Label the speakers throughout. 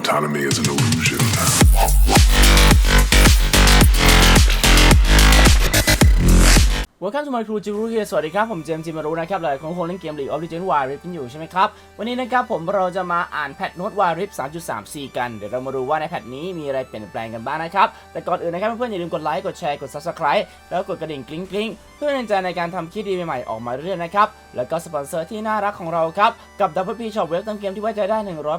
Speaker 1: Autonomy is an illusion.
Speaker 2: Welcome to my crew จิรุเฮียสวัสดีครับ ผมเจมส์จิมารุนะครับหลายคนคงเล่นเกม League of Legends Wild Rift กันอยู่ใช่ไหมครับ วันนี้นะครับผมเราจะมาอ่านแพทโน้ต Wild Rift 3.34 กัน เดี๋ยวเรามาดูว่าในแพทนี้มีอะไรเปลี่ยนแปลงกันบ้างนะครับ แต่ก่อนอื่นนะครับเพื่อนๆอย่าลืมกดไลค์ กดแชร์ กด Subscribe แล้วกดกระดิ่งกริ๊งกริ๊ง พื่อเป็นใจในการทำคลิปดีใหม่ๆออกมาเรื่อยๆนะครับ แล้วก็สปอนเซอร์ที่น่ารักของเราครับ กับ WP Shop เว็บเติมเกมที่ไว้ใจได้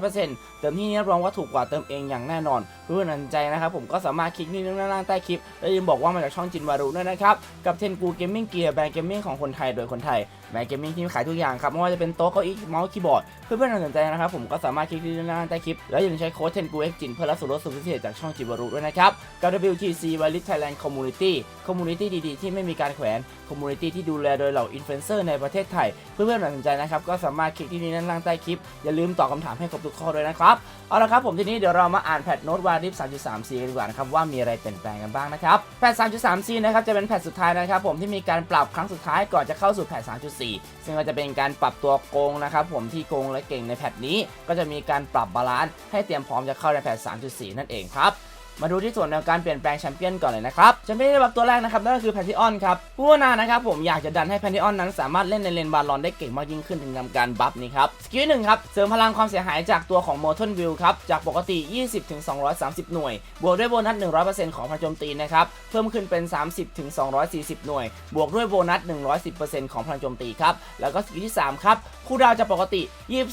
Speaker 2: 100%เติมที่นี่รับรองว่าถูกกว่าเติมเองอย่างแน่นอน เพื่อนันใจนะครับผมก็สามารถคลิกนี่ด้านล่างใต้คลิป แล้วยังบอกว่ามาจากช่องจินวารุด้วยนะครับ กับเทนกูเกมมิ่งเกียร์แบรนด์เกมมิ่งของคนไทยโดยคนไทย แบรนด์เกมมิ่งที่ขายทุกอย่างครับไม่ว่าจะเป็นโต๊ะเก้าอี้เมาส์คีย์บอร์ดเพื่อนๆสนใจนะครับผมก็สามารถคลิกที่ด้านล่างใต้คลิป แล้วอย่าลืมใช้โค้ดเทนกูเอ็กจินเพื่อรับส่วนลดสุดพิเศษจากช่องจินวารุด้วยนะครับกับ WTC w i l i t Thailand Community Community ดีๆ ที่ไม่มีการแขวน Community ที่ดูแลโดยเหล่าอินฟลูเอนเซอร์ในประเทศไทย เพื่อนๆสนใจนะครับก็สามารถคลิกที่นี่ด้านล่างใต้คลิป อย่าลืมตอบคำถามให้ครบทุกข้อด้วยนะครับเอาละครับผมทีนี้เดี๋ยวเรามาอ่านแพทโน้ตวาริฟ 3.3c กันดีกว่านะครับว่ามีอะไรเปลี่ยนแปลงกันบ้างนะครับแพท 3.3c นะครับจะเป็นแพทสุดท้ายนะครับผมที่มีการปรับครั้งสุดท้ายก่อนจะเข้าสู่แพท3.4ซึ่งก็จะเป็นการปรับตัวโกงนะครับผมที่โกงและเก่งในแพทนี้ ก็จะมีการปรับบาลานซ์ให้เตรียมพร้อมจะเข้าในแพท3.4 นั่นเองครับ มาดูที่ส่วนในการเปลี่ยนแปลงแชมเปี้ยนก่อนเลยนะครับแชมเปี้ยนที่ได้รับตัวแรกนะครับนั่นก็คือแพนทิออนครับผู้ว่านานะครับผมอยากจะดันให้แพนทิออนนั้นสามารถเล่นในเลนบาลอนได้เก่งมากยิ่งขึ้นถึงทำการบัฟนี้ครับสกิลหนึ่งครับเสริมพลังความเสียหายจากตัวของโมท o นวิวครับจากปกติ 20ถึง230 หน่วย บวกด้วยโบนัส 100%ของพลังโจมตีนะครับเพิ่มขึ้นเป็น 30ถึง240 หน่วย บวกด้วยโบนัส 110%ของพลังโจมตีครับแล้วก็สกิลที่สามครับคูลดาวน์จากปกติ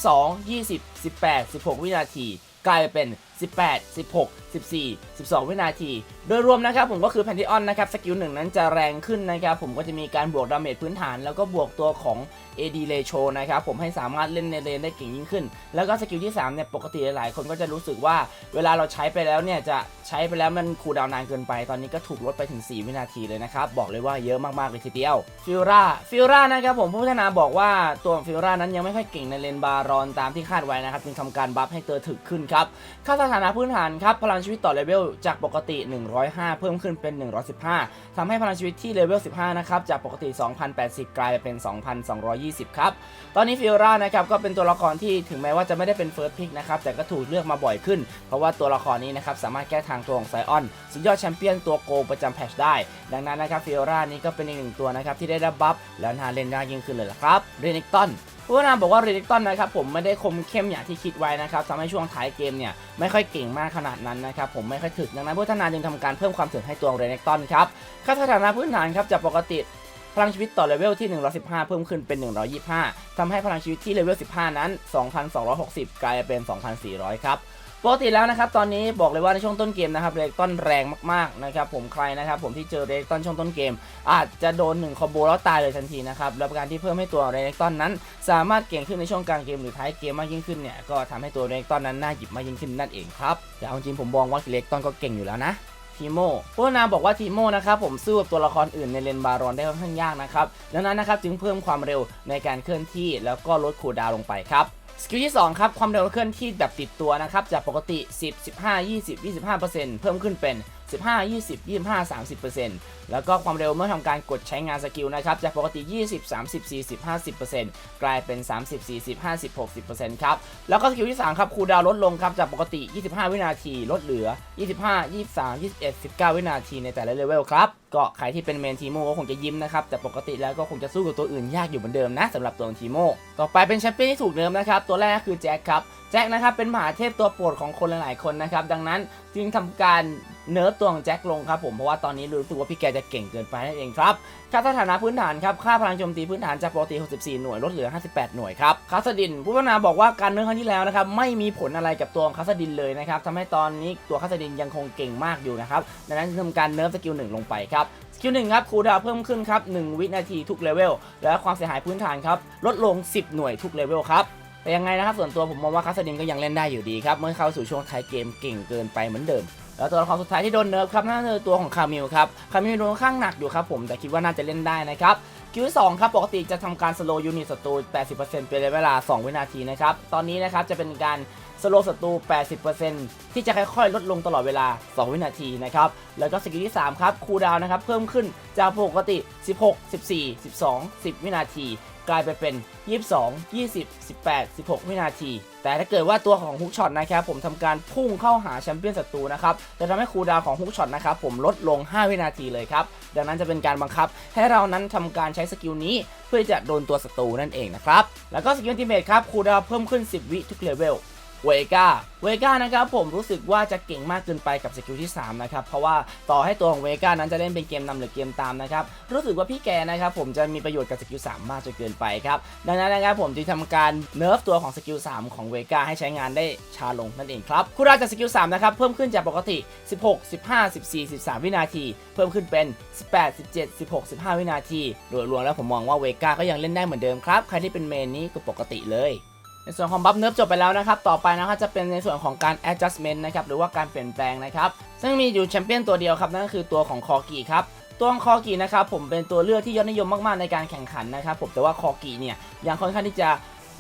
Speaker 2: 22 20 18 16 วินาที กลายเป็น 18 16 14 12 วินาที โดยรวมนะครับผมก็คือแพนทิออนนะครับสกิลหนึ่งนั้นจะแรงขึ้นนะครับผมก็จะมีการบวกดาเมจพื้นฐาน แล้วก็บวกตัวของ AD ratio นะครับผมให้สามารถเล่นในเลนได้เก่งยิ่งขึ้น แล้วก็สกิลที่3เนี่ยปกติหลายคนก็จะรู้สึกว่าเวลาเราใช้ไปแล้วเนี่ยจะใช้ไปแล้วมันคูลดาวน์นานเกินไป ตอนนี้ก็ถูกลดไปถึง 4 วินาทีเลยนะครับ บอกเลยว่าเยอะมาก ๆ เลยทีเดียวฟิลราฟิลรานะครับผมผู้พัฒนาบอกว่าตัวฟิลรานั้นยังไม่ค่อยเก่งในเลนบารอนตามที่คาดไว้นะครับจึงทำการบัฟให้เตอถึกขึ้นครับค่าสถานะพื้นฐานครับพลังชีวิตต่อเลเวลจากปกติ 105 เพิ่มขึ้นเป็น 115ทำให้พลังชีวิตที่เลเวล 15 นะครับ จากปกติ 2,080 กลายเป็น 2,220 ครับ ตอนนี้ฟิโอรานะครับ ก็เป็นตัวละครที่ถึงแม้ว่าจะไม่ได้เป็นเฟิร์สพิกนะครับ แต่ก็ถูกเลือกมาบ่อยขึ้น เพราะว่าตัวละครนี้นะครับ สามารถแก้ทางตัวของไซออน สุดยอดแชมเปี้ยนตัวโกงประจำแพชได้ ดังนั้นนะครับฟิโอรานี้ก็เป็นอีกหนึ่งตัวนะครับที่ได้รับบัฟแล้วนาเล่นได้ยิ่งขึ้นเลยละครับเรนิกตัน ผู้ว่าบอกว่าเรดิกตันนะครับผมไม่ได้คมเข้มอย่างที่คิดไว้นะครับทำให้ช่วงท้ายเกมเนี่ยไม่ค่อยเก่งมากขนาดนั้นนะครับผมไม่ค่อยถึกดังนั้นผู้พัฒนาจึงทำการเพิ่มความถึกให้ตัวเรดิกตันครับค่าสถานะพื้นฐานครับจากปกติพลังชีวิตต่อเลเวลที่ 115 เพิ่มขึ้นเป็น 125ทำให้พลังชีวิตที่เลเวล 15 นั้น 2,260 กลายเป็น 2,400 ครับ ปกติแล้วนะครับตอนนี้บอกเลยว่าในช่วงต้นเกมนะครับเรกตันแรงมากๆนะครับผมใครนะครับผมที่เจอเรกตันช่วงต้นเกม อาจจะโดน1คอมโบแล้วตายเลยทันทีนะครับแล้วการที่เพิ่มให้ตัวเรกตันนั้น สามารถเก่งขึ้นในช่วงกลางเกมหรือท้ายเกมมากยิ่งขึ้นเนี่ยก็ทำให้ตัวเรกตันนั้นน่าหยิบมากยิ่งขึ้นนั่นเองครับแต่เอาจริงผมมองว่าเรกตันก็เก่งอยู่แล้วนะทีโมพวกนาบอกว่าทีโมนะครับผมสู้กับตัวละครอื่นในเลนบารอนได้ค่อนข้างยากนะครับดังนั้นนะครับจึงเพิ่มความเร็วในการเคลื่อนที่แล้วก็ลดคูดาวลงไปครับ สกิลที่ 2 ครับ ความเร็วเคลื่อนที่แบบติดตัวนะครับ จากปกติ 10 15 20 25%เพิ่มขึ้นเป็น 15 20 25 30 แล้วก็ความเร็วเมื่อทำการกดใช้งานสกิลนะครับ จากปกติ 20 30 40 50 กลายเป็น 30 40 50 60 ครับ แล้วก็สกิลที่ 3 ครับคูดาวลดลงครับ จากปกติ 25 วินาที ลดเหลือ 25 23 21 19 วินาทีในแต่ละเลเวลครับ ก็ใครที่เป็นเมนทีโมก็คงจะยิ้มนะครับ แต่ปกติแล้วก็คงจะสู้กับตัวอื่นยากอยู่เหมือนเดิมนะสำหรับตัวทีโมต่อไปเป็นแชมเปี้ยนที่ถูกเนิร์ฟนะครับตัวแรกก็คือแจ็คครับแจ็คนะครับเป็นมหาเทพตัวโปรดของคนหลายๆคนนะครับดังนั้นจึงทำการ เนิร์ฟตัวของแจ็คลงครับผมเพราะว่าตอนนี้รู้สึกว่าพี่แกจะเก่งเกินไปนั่นเองครับค่าสถานะพื้นฐานครับค่าพลังโจมตีพื้นฐานจากปกติ 64 หน่วยลดเหลือ 58 หน่วยครับคาสดิน ผู้พัฒนาบอกว่าการเนิร์ฟครั้งที่แล้วนะครับไม่มีผลอะไรกับตัวของคาสดินเลยนะครับทำให้ตอนนี้ตัวคาสดินยังคงเก่งมากอยู่นะครับดังนั้นทำการเนิร์ฟสกิลหนึ่งลงไปครับสกิลหนึ่งครับคูลดาวเพิ่มขึ้นครับ1วินาทีทุกเลเวลและความเสียหายพื้นฐานครับลดลง 10 หน่วยทุกเลเวลครับแต่ยังไงนะครับส่วนตัวผมมองว่าคาสดินก็ยังเล่นได้อยู่ดีครับเมื่อเข้าสู่ช่วงท้ายเกมเก่งเกินไปเหมือนเดิม แล้วตัวละครสุดท้ายที่โดนเนิร์ฟครับนั่นคือตัวของคามิลครับคามิลโดนค่อนข้างหนักอยู่ครับผมแต่คิดว่าน่าจะเล่นได้นะครับคิวสองครับปกติจะทำการสโลยูนิตศัตรู 80%เป็นระยะเวลา 2 วินาทีนะครับตอนนี้นะครับจะเป็นการ สโลศัตรู 80%ที่จะค่อยๆ ลดลงตลอดเวลา 2 วินาทีนะครับ แล้วก็สกิลที่ 3 ครับ คูดาวนะครับ เพิ่มขึ้นจากปกติ 16 14 12 10 วินาที กลายไปเป็น 22 20 18 16 วินาที แต่ถ้าเกิดว่าตัวของฮุกช็อตนะครับ ผมทำการพุ่งเข้าหาแชมเปี้ยนศัตรูนะครับ จะทำให้คูดาวของฮุกช็อตนะครับ ผมลดลง 5 วินาทีเลยครับ ดังนั้นจะเป็นการบังคับ ให้เรานั้นทำการใช้สกิลนี้เพื่อจะโดนตัวศัตรูนั่นเองนะครับ แล้วก็สกิลอัลติเมทครับคูดาวเพิ่มขึ้น 10 วิทุกเลเวล เวกาเวกานะครับผมรู้สึกว่าจะเก่งมากเกินไปกับสกิลที่3นะครับเพราะว่าต่อให้ตัวของเวกานั้นจะเล่นเป็นเกมนำหรือเกมตามนะครับรู้สึกว่าพี่แกนะครับผมจะมีประโยชน์กับสกิล3มากจนเกินไปครับดังนั้นนะครับผมจึงทำการเนิร์ฟตัวของสกิล3ของเวกาให้ใช้งานได้ช้าลงนั่นเองครับคูลดาจากสกิล3นะครับเพิ่มขึ้นจากปกติ 16 15 14 13 วินาที เพิ่มขึ้นเป็น 18 17 16 15 วินาที โดยรวมแล้วผมมองว่าเวกาก็ยังเล่นได้เหมือนเดิมครับใครที่เป็นเมนนี้ก็ปกติเลย ในส่วนของบัฟเนิร์ฟจบไปแล้วนะครับ ต่อไปนะครับจะเป็นในส่วนของการ adjustment นะครับ หรือว่าการเปลี่ยนแปลงนะครับ ซึ่งมีอยู่แชมเปี้ยนตัวเดียวครับ นั่นก็คือตัวของคอกีครับ ตัวของคอกีนะครับ ผมเป็นตัวเลือกที่ยอดนิยมมาก ๆ ในการแข่งขันนะครับ ผม แต่ว่าคอกีเนี่ย ยังค่อนข้างที่จะ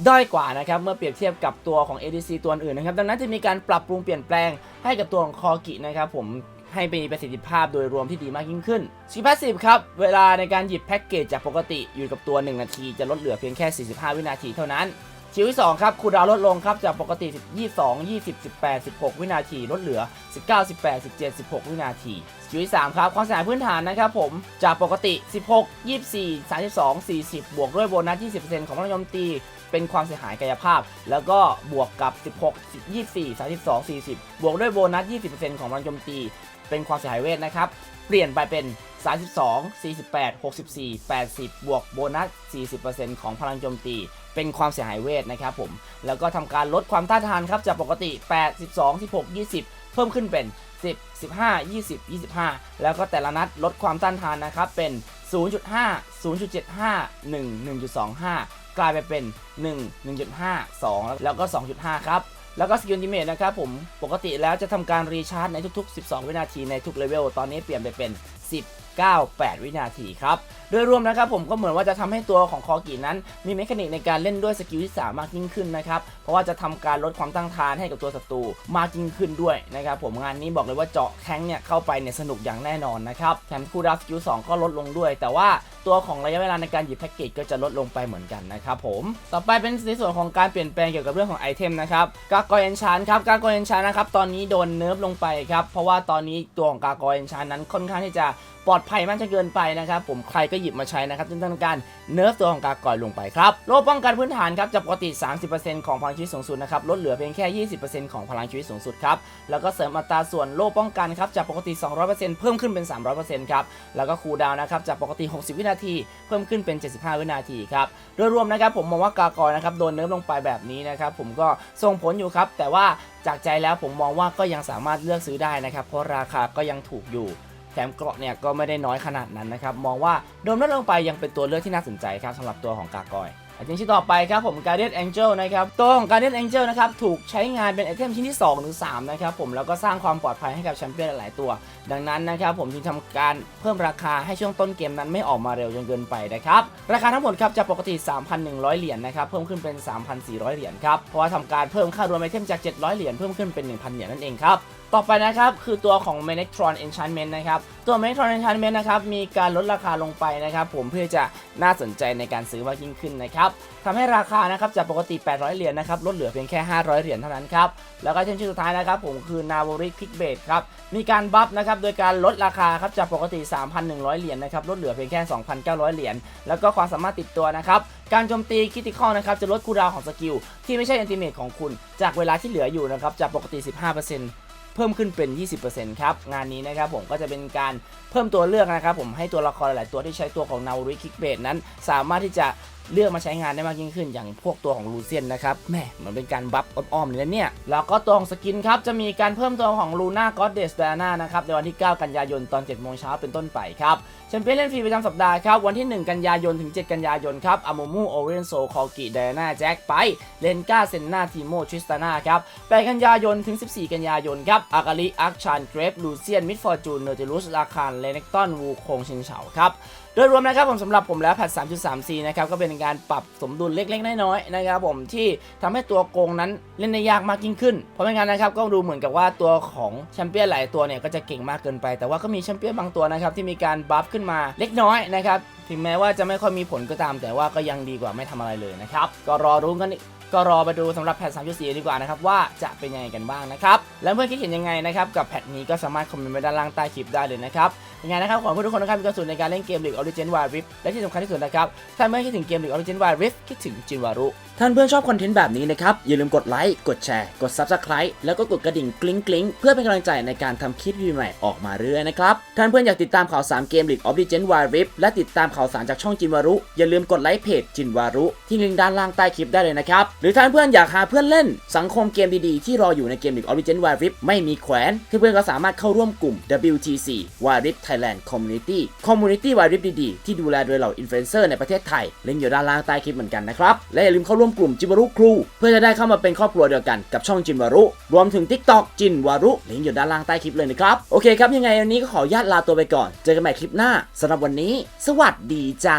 Speaker 2: ด้อยกว่านะครับ เมื่อเปรียบเทียบกับตัวของ ADC ตัวอื่นนะครับ ดังนั้นจะมีการปรับปรุงเปลี่ยนแปลงให้กับตัวของคอกินะครับผมให้มีประสิทธิภาพโดยรวมที่ดีมากยิ่งขึ้นสกิลพาสซีฟครับ เวลาในการหยิบแพ็กเกจจากปกติอยู่กับตัว 1 นาที จะลดเหลือเพียงแค่ 45 วินาทีเท่านั้น สกิลที่ 2 ครับคูดาวลดลงครับ จากปกติ 22 20 18 16 วินาที ลดเหลือ 19 18 17 16 วินาทีสกิลที่ 3 ครับ ความเสียหายพื้นฐานนะครับผม จากปกติ 16 24 32 40 บวกด้วยโบนัส 20%ของพลังโจมตี เป็นความเสียหายกายภาพ แล้วก็บวกกับ 16 24 32 40 บวกด้วยโบนัส 20%ของพลังโจมตี เป็นความเสียหายเวทนะครับ เปลี่ยนไปเป็น 32 48 64 80 บวกโบนัส 40%ของพลังโจมตี เป็นความเสียหายเวทนะครับผม แล้วก็ทำการลดความต้านทานครับจากปกติ 8 12 16 20 เพิ่มขึ้นเป็น 10 15 20 25 แล้วก็แต่ละนัดลดความต้านทานนะครับเป็น 0.5 0.75 1 1.25 กลายไปเป็น 1 1.5 2 แล้วก็ 2.5 ครับ แล้วก็สกิลดิเมทนะครับผมปกติแล้วจะทำการรีชาร์จในทุกๆ 12 วินาทีในทุกเลเวลตอนนี้เปลี่ยนไปเป็น 10 9 8 วินาทีครับ โดยรวมนะครับผมก็เหมือนว่าจะทำให้ตัวของคอกีนั้น มีเมคานิกในการเล่นด้วยสกิลที่สามมากยิ่งขึ้นนะครับ เพราะว่าจะทำการลดความตั้งทานให้กับตัวศัตรูมากยิ่งขึ้นด้วยนะครับผมงานนี้บอกเลยว่าเจาะแข้งเนี่ยเข้าไปเนี่ยสนุกอย่างแน่นอนนะครับแถมคูลดาสกิล2ก็ลดลงด้วย แต่ว่าตัวของระยะเวลาในการหยิบแพ็กเกจก็จะลดลงไปเหมือนกันนะครับผมต่อไปเป็นในส่วนของการเปลี่ยนแปลงเกี่ยวกับเรื่องของไอเทมนะครับกากอยเอนชานครับกากอยเอนชานนะครับตอนนี้โดนเนิร์ฟลงไปครับเพราะว่าตอนนี้ตัวของกากอยเอนชานนั้นค่อนข้างที่จะ ปลอดภัยมากจนเกินไปนะครับ ผมใครก็หยิบมาใช้นะครับจึงต้องการเนิร์ฟตัวของกากอยลงไปครับโล่ป้องกันพื้นฐานครับจากปกติ 30%ของพลังชีวิตสูงสุดนะครับลดเหลือเพียงแค่ 20%ของพลังชีวิตสูงสุดครับแล้วก็เสริมอัตราส่วนโล่ป้องกันครับจากปกติ 200%เพิ่มขึ้นเป็น 300%ครับแล้วก็คูลดาวน์นะครับจากปกติ 60 วินาที เพิ่มขึ้นเป็น 75 วินาทีครับโดยรวมนะครับผมมองว่ากากอยนะครับโดนเนิร์ฟลงไปแบบนี้นะครับผมก็ส่งผลอยู่ครับแต่ว่าจากใจแล้วผมมองว่าก็ยังสามารถเลือกซื้อได้นะครับเพราะราคาก็ยังถูกอยู่ แถมเกราะเนี่ยก็ไม่ได้น้อยขนาดนั้นนะครับ มองว่าโดนลดลงไปยังเป็นตัวเลือกที่น่าสนใจครับสำหรับตัวของกากอย ไอเทมชิ้นต่อไปครับผม Guardian Angel นะครับตัวของ Guardian Angel นะครับถูกใช้งานเป็นไอเทมชิ้นที่ 2 หรือ 3 นะครับผมแล้วก็สร้างความปลอดภัยให้กับแชมเปี้ยนหลายตัว ดังนั้นนะครับผมจึงทำการเพิ่มราคาให้ช่วงต้นเกมนั้นไม่ออกมาเร็วจนเกินไปนะครับ ราคาทั้งหมดครับจากปกติ 3,100 เหรียญนะครับเพิ่มขึ้นเป็น 3,400 เหรียญครับเพราะว่าทำการเพิ่มค่ารวมไอเทมจาก 700 เหรียญเพิ่มขึ้นเป็น 1,000 เหรียญนั่นเองครับต่อไปนะครับคือตัวของ m e n e c t r o n Enchantment นะครับตัว m e n e c t r o n Enchantment นะครับมีการลดราคาลงไปนะครับผมเพื่อจะน่าสนใจในการซื้อมากยิ่งขึ้นนะครับทำให้ราคานะครับจากปกติ 800 เหรียญนะครับลดเหลือเพียงแค่ 500 เหรียญเท่านั้นครับแล้วก็เช่นชื่อสุดท้ายนะครับผมคือ n a v o r i c Pick b a t ครับมีการบัฟนะครับโดยการลดราคาครับจากปกติ 3,100 เหรียญนะครับลดเหลือเพียงแค่ 2,900 เหรียญแล้วก็ความสามารถติดตัวนะครับการโจมตีคิติคอลนะครับจะลดคูลดาวของสกิลที่ไม่ใช่อันติเมทของคุณ จากเวลาที่เหลืออยู่นะครับจากปกติ 15% เพิ่มขึ้นเป็น 20%ครับ งานนี้นะครับผมก็จะเป็นการเพิ่มตัวเลือกนะครับผมให้ตัวละครหลาย ๆ ตัวที่ใช้ตัวของนาวิคิกเบดนั้น สามารถที่จะเลือกมาใช้งานได้มากยิ่งขึ้น อย่างพวกตัวของลูเซียนนะครับแม่เหมือนเป็นการบัฟอ้อมๆเลยนะเนี่ย แล้วก็ตัวของสกินครับ จะมีการเพิ่มตัวของลูน่าก็อดเดส d ด a นานะครับ ในวันที่ 9 กันยายนตอน 7 โมงเช้าเป็นต้นไปครับแชมเปี้ยนเล่นฟรีประจำสัปดาห์ครับ วันที่ 1 กันยายนถึง 7 กันยายนครับอามูมูโอเรนโซคอกิไดอาน่าแจ็คไปเลนกาเซนนาทีโมทริสตานาครับ8กันยายนถึง 14 กันยายนครับอากาลิอาร์คชานเกรฟลูเซียนมิดฟอร์จูนเนอร์ติลุสลาคานเลเนกตันวูคงชินเฉาครับโดยรวมนะครับผมสำหรับผมแล้วแพท3.34 นะครับก็เป็นการปรับสมดุลเล็กๆ น้อยๆนะครับผมที่ทำให้ตัวโกงนั้นเล่นได้ยากมากยิ่งขึ้น เพราะไม่งั้นนะครับก็ดูเหมือนกับว่าตัวของแชมเปี้ยนหลายตัวเนี่ยก็จะเก่งมากเกินไป แต่ว่าก็มีแชมเปี้ยนบางตัวนะครับที่มีการบัฟขึ้นมาเล็กน้อยนะครับถึงแม้ว่าจะไม่ค่อยมีผลก็ตาม แต่ว่าก็ยังดีกว่าไม่ทำอะไรเลยนะครับก็รอรุ้กันอี ก็รอมาดูสำหรับแพท3.4 ดีกว่านะครับว่าจะเป็นยังไงกันบ้างนะครับ และเพื่อนคิดเห็นยังไงนะครับกับแพทนี้ก็สามารถคอมเมนต์ไว้ด้านล่างใต้คลิปได้เลยนะครับ ยังไงนะครับขอให้ทุกคนนะครับมีความสุขในการเล่นเกม League of Legends Wild Rift และที่สำคัญที่สุดนะครับ ถ้าเมื่อคิดถึงเกม League of Legends Wild Rift คิดถึงจินวารุ ท่านเพื่อนชอบคอนเทนต์แบบนี้นะครับ อย่าลืมกดไลค์ กดแชร์ กด Subscribe แล้วก็กดกระดิ่งกริ๊งกริ๊งเพื่อเป็นกำลังใจในการทำคลิปวิดีโอใหม่ออกมาเรื่อยนะครับ ท่านเพื่อนอยากติดตามข่าวสารเกม League of Legends Wild Rift และติดตามข่าวสารจากช่องจินวารุ อย่าลืมกดไลค์เพจจินวารุที่ลิงก์ด้านล่างใต้คลิปได้เลยนะครับ หรือท่านเพื่อนอยากหาเพื่อนเล่น สังคมเกมดีๆที่รออยู่ในเกม League of Legends Wild Rift ไม่มีแขวนเพื่อนๆก็สามารถเข้าร่วมกลุ่ม WTC Wild Rift Thailand Community Community วายริบดีๆที่ดูแลโดยเหล่าอินฟลูเอนเซอร์ในประเทศไทยลิงก์อยู่ด้านล่างใต้คลิปเหมือนกันนะครับ และอย่าลืมเข้าร่วมกลุ่มจิมวารุครู เพื่อจะได้เข้ามาเป็นครอบครัวเดียวกันกับช่องจิมวารุ รวมถึง TikTok จินวารุลิงก์อยู่ด้านล่างใต้คลิปเลยนะครับโอเคครับยังไงวันนี้ก็ขออนุญาตลาตัวไปก่อน เจอกันใหม่คลิปหน้าสำหรับวันนี้ สวัสดีจ้า